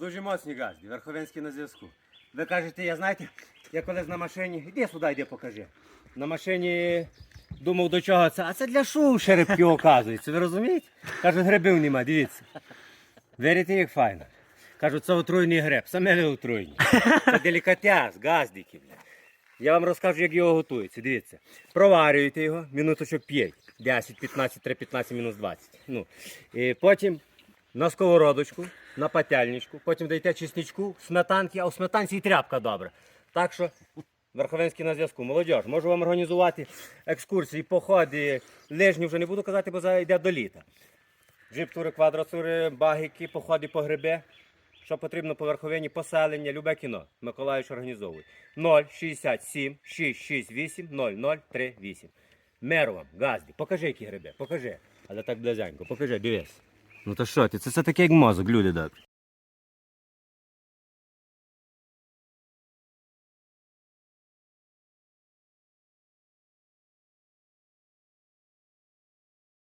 Дуже моцні газді, Верховенський на зв'язку. Ви кажете, я знаєте, я колись на машині. Іди сюди, йди покажи. На машині думав до чого це. А це для шоу шерепки оказується. Ви розумієте? Кажуть, грибів нема, дивіться. Вірите, як файно. Кажуть, це отруйний гриб. Саме ви отруйні. Це делікатяс, газдики. бля. Я вам розкажу, як його готується. Дивіться. Проварюєте його, минуточок 5. 10, 15, 3, 15, мінус 20. Ну. І потім на сковородочку, на пательничку, потім даєте чесничку, сметанки, а у сметанці і тряпка добре. Так що Верховенський на зв'язку. Молодіж, можу вам організувати екскурсії, походи, лижні вже не буду казати, бо зараз йде до літа. Джип-тури, квадроцури, багіки, походи по гриби. Що потрібно по верховині, поселення, любе кіно. Миколаївич організовує. 067 668 0038. Меру вам, газді, покажи, які гриби, покажи. Але так близенько, покажи, дивись. Ну то що це все таке як мозок, люди добрі.